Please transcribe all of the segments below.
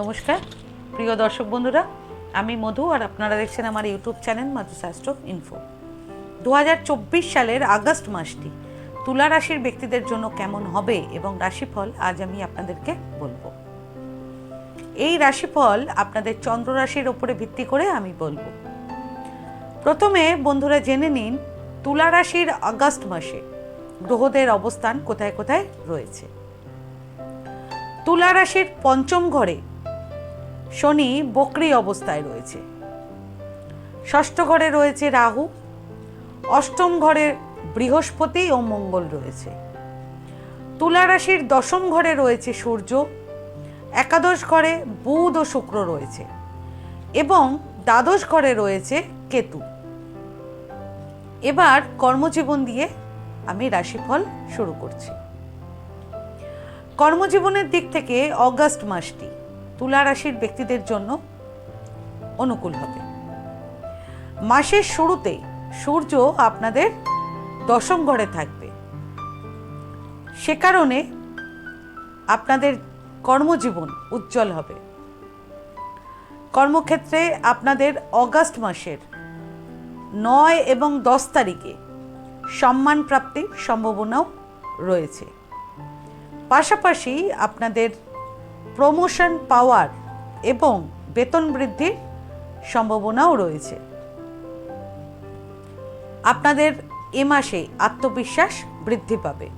নমস্কার। প্রিয় দর্শক বন্ধুরা, আমি মধু আর আপনারা দেখছেন আমার ইউটিউব চ্যানেল মাধুশাস্ত্র ইনফো। দু হাজার চব্বিশ সালের আগস্ট মাসটি তুলা রাশির ব্যক্তিদের জন্য কেমন হবে এবং রাশিফল আজ আমি আপনাদেরকে বলব। এই রাশিফল আপনাদের চন্দ্র রাশির ওপরে ভিত্তি করে আমি বলব। প্রথমে বন্ধুরা জেনে নিন, তুলা রাশির আগস্ট মাসে গ্রহদের অবস্থান কোথায় কোথায় রয়েছে। তুলা রাশির পঞ্চম ঘরে শনি বকরি অবস্থায় রয়েছে। ষষ্ঠ ঘরে রয়েছে রাহু, অষ্টম ঘরে বৃহস্পতি ও মঙ্গল রয়েছে। তুলা রাশির দশম ঘরে রয়েছে সূর্য, একাদশ ঘরে বুধ ও শুক্র রয়েছে এবং দ্বাদশ ঘরে রয়েছে কেতু। এবার কর্মজীবন দিয়ে আমি রাশিফল শুরু করছি। কর্মজীবনের দিক থেকে অগাস্ট মাসটি তুলা রাশির ব্যক্তিদের জন্য অনুকূল হবে। মাসের শুরুতে সূর্য আপনাদের দশম ঘরে থাকবে। সে কারণে আপনাদের কর্মজীবন উজ্জ্বল হবে। কর্মক্ষেত্রে আপনাদের অগাস্ট মাসের নয় এবং দশ তারিখে সম্মান প্রাপ্তির সম্ভাবনাও রয়েছে। পাশাপাশি আপনাদের প্রমোশন পাওয়ার এবং বেতন বৃদ্ধির সম্ভাবনাও রয়েছে। আপনাদের এ মাসে আত্মবিশ্বাস বৃদ্ধি পাবে।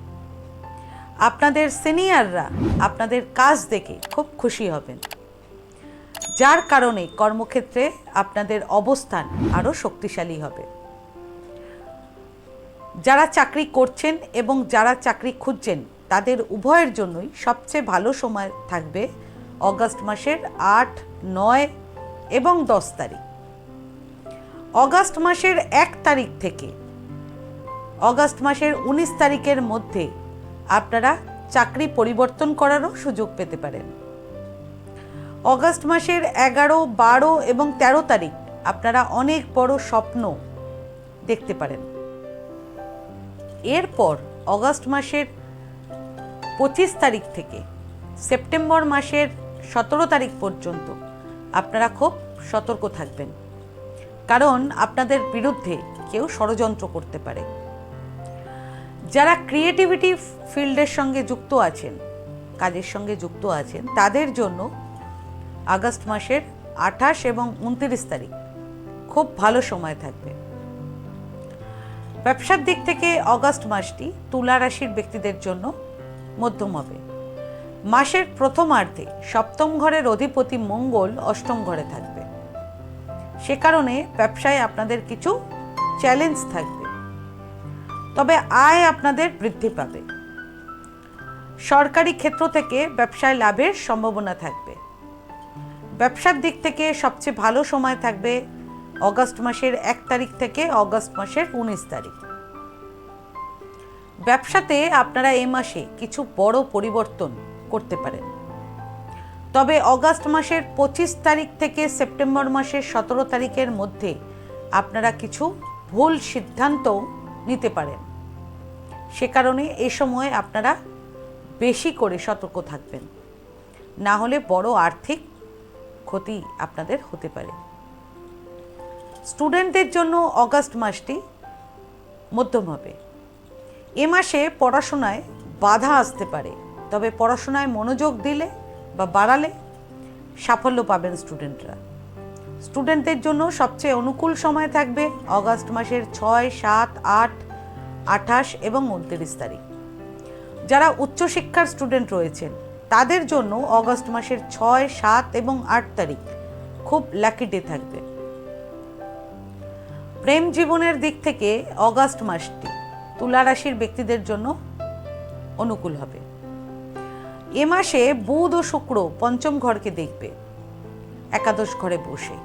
আপনাদের সিনিয়ররা আপনাদের কাজ দেখে খুব খুশি হবেন। যার কারণে কর্মক্ষেত্রে আপনাদের অবস্থান আরও শক্তিশালী হবে। যারা চাকরি করছেন এবং যারা চাকরি খুঁজছেন তাদের উভয়ের জন্যই সবচেয়ে ভালো সময় থাকবে অগাস্ট মাসের আট, নয় এবং দশ তারিখ। অগাস্ট মাসের এক তারিখ থেকে, অগাস্ট মাসের উনিশ তারিখের মধ্যে আপনারা চাকরি পরিবর্তন করারও সুযোগ পেতে পারেন। অগাস্ট মাসের এগারো, বারো এবং তেরো তারিখ আপনারা অনেক বড় স্বপ্ন দেখতে পারেন। এরপর অগাস্ট মাসের পঁচিশ তারিখ থেকে, সেপ্টেম্বর মাসের সতেরো তারিখ পর্যন্ত আপনারা খুব সতর্ক থাকবেন। কারণ আপনাদের বিরুদ্ধে কেউ ষড়যন্ত্র করতে পারে। যারা ক্রিয়েটিভিটি ফিল্ডের সঙ্গে যুক্ত আছেন, কাজের সঙ্গে যুক্ত আছেন, তাদের জন্য আগস্ট মাসের আঠাশ এবং উনত্রিশ তারিখ খুব ভালো সময় থাকবে। ব্যবসার দিক থেকে অগাস্ট মাসটি তুলা রাশির ব্যক্তিদের জন্য মধ্যম হবে মাসের প্রথমার্ধে সপ্তম ঘরের অধিপতি মঙ্গল অষ্টম ঘরে থাকবে। সে কারণে ব্যবসায় আপনাদের কিছু চ্যালেঞ্জ থাকবে। তবে আয় আপনাদের বৃদ্ধি পাবে। সরকারি ক্ষেত্র থেকে ব্যবসায় লাভের সম্ভাবনা থাকবে। ব্যবসার দিক থেকে সবচেয়ে ভালো সময় থাকবে অগস্ট মাসের এক তারিখ থেকে অগস্ট মাসের উনিশ তারিখ। ব্যবসাতে আপনারা এই মাসে কিছু বড় পরিবর্তন করতে পারেন। তবে অগাস্ট মাসের পঁচিশ তারিখ থেকে সেপ্টেম্বর মাসের সতেরো তারিখের মধ্যে আপনারা কিছু ভুল সিদ্ধান্ত নিতে পারেন। সে কারণে এ সময় আপনারা বেশি করে সতর্ক থাকবেন। না হলে বড় আর্থিক ক্ষতি আপনাদের হতে পারে। স্টুডেন্টদের জন্য অগাস্ট মাসটি মধ্যম হবে। এ মাসে পড়াশোনায় বাধা আসতে পারে, তবে পড়াশোনায় মনোযোগ দিলে বা বাড়ালে সাফল্য পাবেন স্টুডেন্টরা। স্টুডেন্টদের জন্য সবচেয়ে অনুকূল সময় থাকবে অগাস্ট মাসের ছয়, সাত, আট, আঠাশ এবং উনত্রিশ তারিখ। যারা উচ্চশিক্ষার স্টুডেন্ট রয়েছেন, তাদের জন্য অগস্ট মাসের ছয়, সাত এবং আট তারিখ খুব লাকি ডে থাকবে। প্রেম জীবনের দিক থেকে অগাস্ট মাসটি তুলা রাশির ব্যক্তিদের জন্য অনুকূল হবে। এ মাসে বুধ ও শুক্র পঞ্চম ঘরকে দেখবে, একাদশ ঘরে বসে।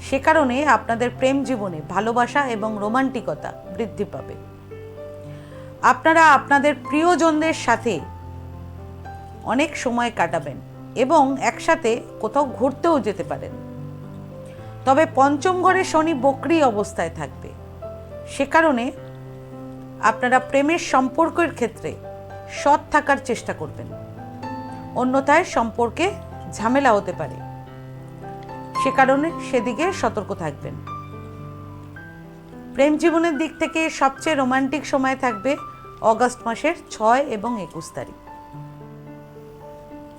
সে কারণে আপনাদের প্রেম জীবনে ভালোবাসা এবং রোমান্টিকতা বৃদ্ধি পাবে। আপনারা আপনাদের প্রিয়জনদের সাথে অনেক সময় কাটাবেন এবং একসাথে কোথাও ঘুরতেও যেতে পারেন। তবে পঞ্চম ঘরে শনি বকরি অবস্থায় থাকবে। সে কারণে আপনারা প্রেমের সম্পর্কের ক্ষেত্রে সৎ থাকার চেষ্টা করবেন। অন্যথায় সম্পর্কে ঝামেলা হতে পারে। সে কারণে সেদিকে সতর্ক থাকবেন। প্রেম জীবনের দিক থেকে সবচেয়ে রোমান্টিক সময় থাকবে অগস্ট মাসের ছয় এবং একুশ তারিখ।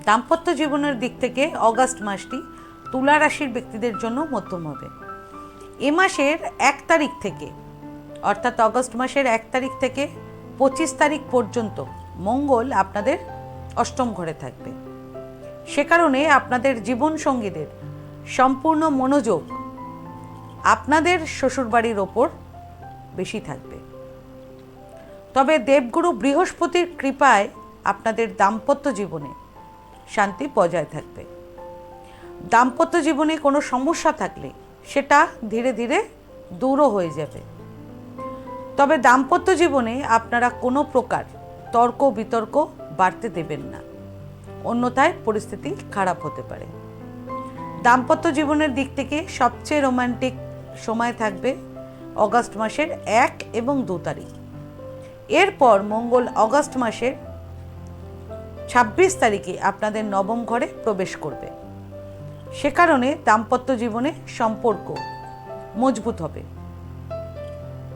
দাম্পত্য জীবনের দিক থেকে অগস্ট মাসটি তুলা রাশির ব্যক্তিদের জন্য মধ্যম হবে। এ মাসের এক তারিখ থেকে অর্থাৎ অগস্ট মাসের এক তারিখ থেকে পঁচিশ তারিখ পর্যন্ত মঙ্গল আপনাদের অষ্টম ঘরে থাকবে। সে কারণে আপনাদের জীবনসঙ্গীদের সম্পূর্ণ মনোযোগ আপনাদের শ্বশুরবাড়ির ওপর বেশি থাকবে। তবে দেবগুরু বৃহস্পতির কৃপায় আপনাদের দাম্পত্য জীবনে শান্তি বজায় থাকবে। দাম্পত্য জীবনে কোনো সমস্যা থাকলে সেটা ধীরে ধীরে দূরও হয়ে যাবে। তবে দাম্পত্য জীবনে আপনারা কোনো প্রকার তর্ক বিতর্ক বাড়তে দেবেন না। অন্যথায় পরিস্থিতি খারাপ হতে পারে। দাম্পত্য জীবনের দিক থেকে সবচেয়ে রোমান্টিক সময় থাকবে অগস্ট মাসের এক এবং দু তারিখ। এরপর মঙ্গল অগস্ট মাসের ছাব্বিশ তারিখে আপনাদের নবম ঘরে প্রবেশ করবে। সে কারণে দাম্পত্য জীবনে সম্পর্ক মজবুত হবে।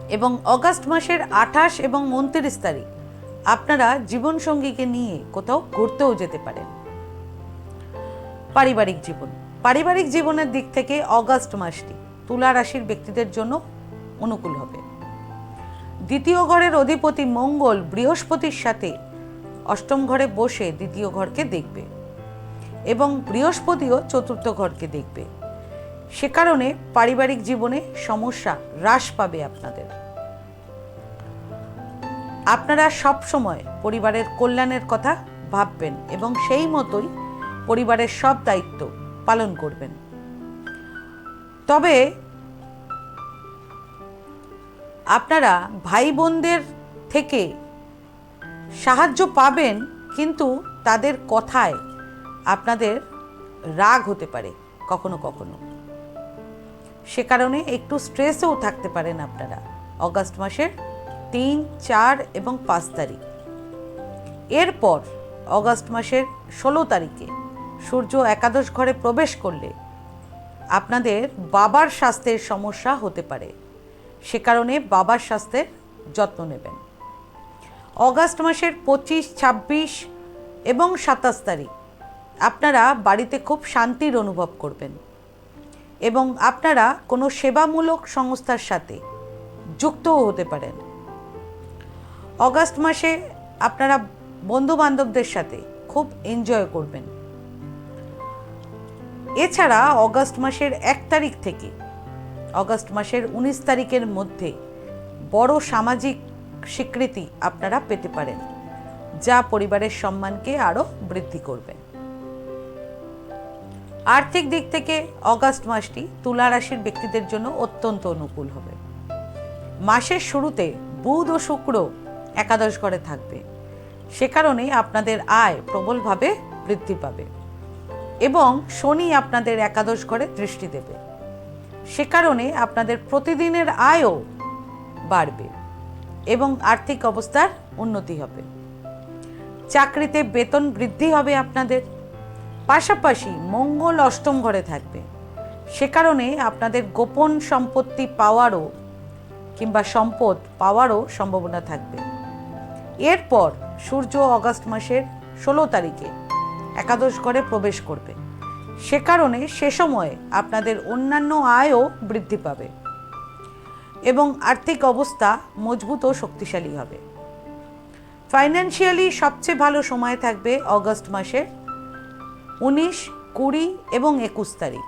এবং অগস্ট মাসের আঠাশ এবং উনত্রিশ তারিখ আপনারা জীবনসঙ্গীকে নিয়ে কোথাও ঘুরতেও যেতে পারেন। পারিবারিক জীবন। পারিবারিক জীবনের দিক থেকে অগস্ট মাসটি তুলা রাশির ব্যক্তিদের জন্য অনুকূল হবে। দ্বিতীয় ঘরের অধিপতি মঙ্গল বৃহস্পতির সাথে অষ্টম ঘরে বসে দ্বিতীয় ঘরকে দেখবে এবং বৃহস্পতিও চতুর্থ ঘরকে দেখবে। সে কারণে পারিবারিক জীবনে সমস্যা হ্রাস পাবে আপনাদের। আপনারা সব সময় পরিবারের কল্যাণের কথা ভাববেন এবং সেই মতোই পরিবারের সব দায়িত্ব পালন করবেন। তবে আপনারা ভাই বোনদের থেকে সাহায্য পাবেন, কিন্তু তাদের কথায় আপনাদের রাগ হতে পারে কখনো কখনো। সে কারণে একটু স্ট্রেসেও থাকতে পারেন আপনারা। অগাস্ট মাসের তিন, চার এবং পাঁচ তারিখ। এরপর অগাস্ট মাসের ষোলো তারিখে সূর্য একাদশ ঘরে প্রবেশ করলে আপনাদের বাবার স্বাস্থ্যের সমস্যা হতে পারে। সে কারণে বাবার স্বাস্থ্যের যত্ন নেবেন। অগাস্ট মাসের পঁচিশ, ছাব্বিশ এবং সাতাশ তারিখ আপনারা বাড়িতে খুব শান্তির অনুভব করবেন। এবং আপনারা কোনো সেবামূলক সংস্থার সাথে যুক্তও হতে পারেন। অগাস্ট মাসে আপনারা বন্ধু বান্ধবদের সাথে খুব এনজয় করবেন। এছাড়া অগাস্ট মাসের এক তারিখ থেকে, অগাস্ট মাসের উনিশ তারিখের মধ্যে বড় সামাজিক স্বীকৃতি আপনারা পেতে পারেন, যা পরিবারের সম্মানকে আরও বৃদ্ধি করবে। আর্থিক দিক থেকে অগাস্ট মাসটি তুলা রাশির ব্যক্তিদের জন্য অত্যন্ত অনুকূল হবে। মাসের শুরুতে বুধ ও শুক্র একাদশ ঘরে থাকবে। সে কারণে আপনাদের আয় প্রবলভাবে বৃদ্ধি পাবে এবং শনি আপনাদের একাদশ ঘরে দৃষ্টি দেবে। সে কারণে আপনাদের প্রতিদিনের আয়ও বাড়বে এবং আর্থিক অবস্থার উন্নতি হবে। চাকরিতে বেতন বৃদ্ধি হবে আপনাদের। পাশাপাশি মঙ্গল অষ্টম ঘরে থাকবে। সে কারণে আপনাদের গোপন সম্পত্তি পাওয়ারও কিংবা সম্পদ পাওয়ারও সম্ভাবনা থাকবে। এরপর সূর্য অগস্ট মাসের ষোলো তারিখে একাদশ ঘরে প্রবেশ করবে। সে কারণে সে সময়ে আপনাদের অন্যান্য আয়ও বৃদ্ধি পাবে এবং আর্থিক অবস্থা মজবুত ও শক্তিশালী হবে। ফাইন্যান্সিয়ালি সবচেয়ে ভালো সময় থাকবে অগস্ট মাসের উনিশ, কুড়ি এবং একুশ তারিখ।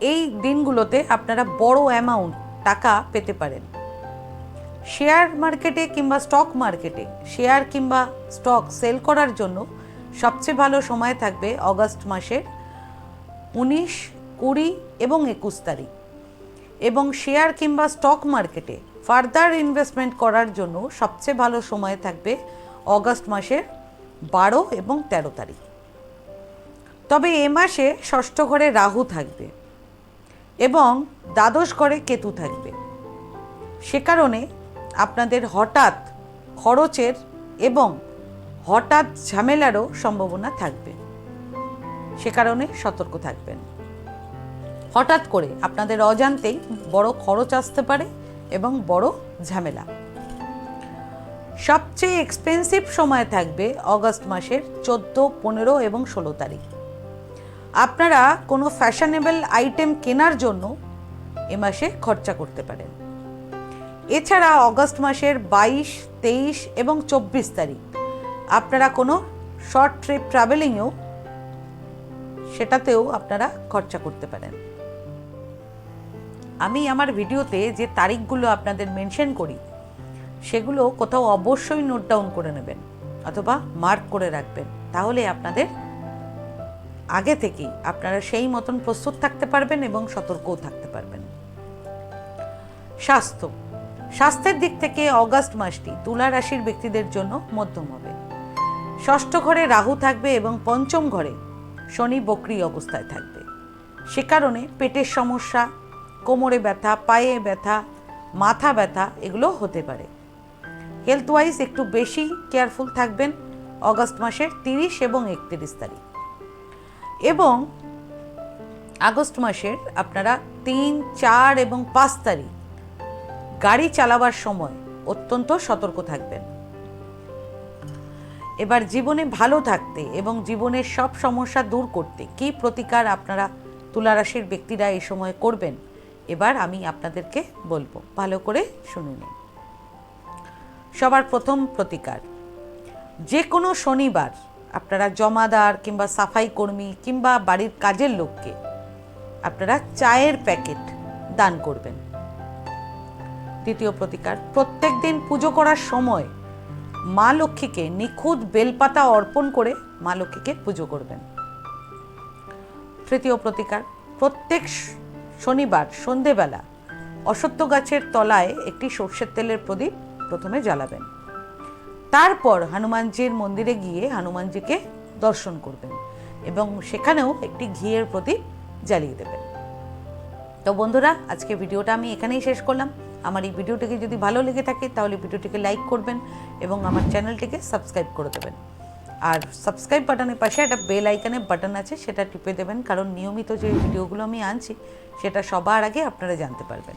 এই দিনগুলোতে আপনারা বড় অ্যামাউন্ট টাকা পেতে পারেন। শেয়ার মার্কেটে কিংবা স্টক মার্কেটে শেয়ার কিংবা স্টক সেল করার জন্য সবচেয়ে ভালো সময় থাকবে অগস্ট মাসের উনিশ, কুড়ি এবং একুশ তারিখ। এবং শেয়ার কিংবা স্টক মার্কেটে ফার্দার ইনভেস্টমেন্ট করার জন্য সবচেয়ে ভালো সময় থাকবে অগস্ট মাসের বারো এবং তেরো তারিখ। তবে এ মাসে ষষ্ঠ ঘরে রাহু থাকবে এবং দ্বাদশ ঘরে কেতু থাকবে। সে কারণে আপনাদের হঠাৎ খরচের এবং হঠাৎ ঝামেলারও সম্ভাবনা থাকবে। সে কারণে সতর্ক থাকবেন। হঠাৎ করে আপনাদের অজান্তেই বড় খরচ আসতে পারে এবং বড় ঝামেলা। সবচেয়ে এক্সপেন্সিভ সময় থাকবে অগস্ট মাসের চোদ্দ, পনেরো এবং ষোলো তারিখ। আপনারা কোনো ফ্যাশনেবল আইটেম কেনার জন্য এ মাসে খরচা করতে পারেন। এছাড়া অগস্ট মাসের বাইশ, তেইশ এবং চব্বিশ তারিখ আপনারা কোনো শর্ট ট্রিপ ট্রাভেলিংয়েও সেটাতেও আপনারা খরচা করতে পারেন। আমি আমার ভিডিওতে যে তারিখগুলো আপনাদের মেনশন করি সেগুলো কোথাও অবশ্যই নোট ডাউন করে নেবেন অথবা মার্ক করে রাখবেন। তাহলে আপনাদের আগে থেকেই আপনারা সেই মতন প্রস্তুত থাকতে পারবেন এবং সতর্কও থাকতে পারবেন। স্বাস্থ্য। স্বাস্থ্যের দিক থেকে অগাস্ট মাসটি তুলা রাশির ব্যক্তিদের জন্য মধ্যম হবে। ষষ্ঠ ঘরে রাহু থাকবে এবং পঞ্চম ঘরে শনি বক্রি অবস্থায় থাকবে। সে কারণে পেটের সমস্যা, কোমরে ব্যথা, পায়ে ব্যথা, মাথা ব্যথা এগুলো হতে পারে। হেলথ ওয়াইজ একটু বেশি কেয়ারফুল থাকবেন অগস্ট মাসের তিরিশ এবং একত্রিশ তারিখ। এবং আগস্ট মাসের আপনারা তিন, চার এবং পাঁচ তারিখ গাড়ি চালাবার সময় অত্যন্ত সতর্ক থাকবেন। এবার জীবনে ভালো থাকতে এবং জীবনের সব সমস্যা দূর করতে কী প্রতিকার আপনারা তুলারাশির ব্যক্তিরা এই সময় করবেন, এবার আমি আপনাদেরকে বলব। ভালো করে শুনে নিন। সবার প্রথম প্রতিকার। যে কোনো শনিবার আপনারা জমাদার কিংবা সাফাই কর্মী কিংবা বাড়ির কাজের লোককে আপনারা চায়ের প্যাকেট দান করবেন। দ্বিতীয় প্রতিকার, প্রত্যেক দিন পুজো করার সময় মা লক্ষ্মীকে নিখুঁত বেলপাতা অর্পণ করে মা লক্ষ্মীকে পুজো করবেন। তৃতীয় প্রতিকার, প্রত্যেক শনিবার সন্ধেবেলা অসত্য গাছের তলায় একটি সর্ষের তেলের প্রদীপ প্রথমে জ্বালাবেন। তারপর হনুমানজির মন্দিরে গিয়ে হনুমানজিকে দর্শন করবেন এবং সেখানেও একটি ঘিয়ের প্রদীপ জ্বালিয়ে দেবেন। তো বন্ধুরা, আজকে ভিডিওটা আমি এখানেই শেষ করলাম। আমার এই ভিডিওটিকে যদি ভালো লেগে থাকে, তাহলে ভিডিওটিকে লাইক করবেন এবং আমার চ্যানেলটিকে সাবস্ক্রাইব করে দেবেন। আর সাবস্ক্রাইব বাটনের পাশে একটা বেল আইকনের বাটন আছে, সেটা টিপে দেবেন, কারণ নিয়মিত যে ভিডিওগুলো আমি আনছি, সেটা সবার আগে আপনারা জানতে পারবেন।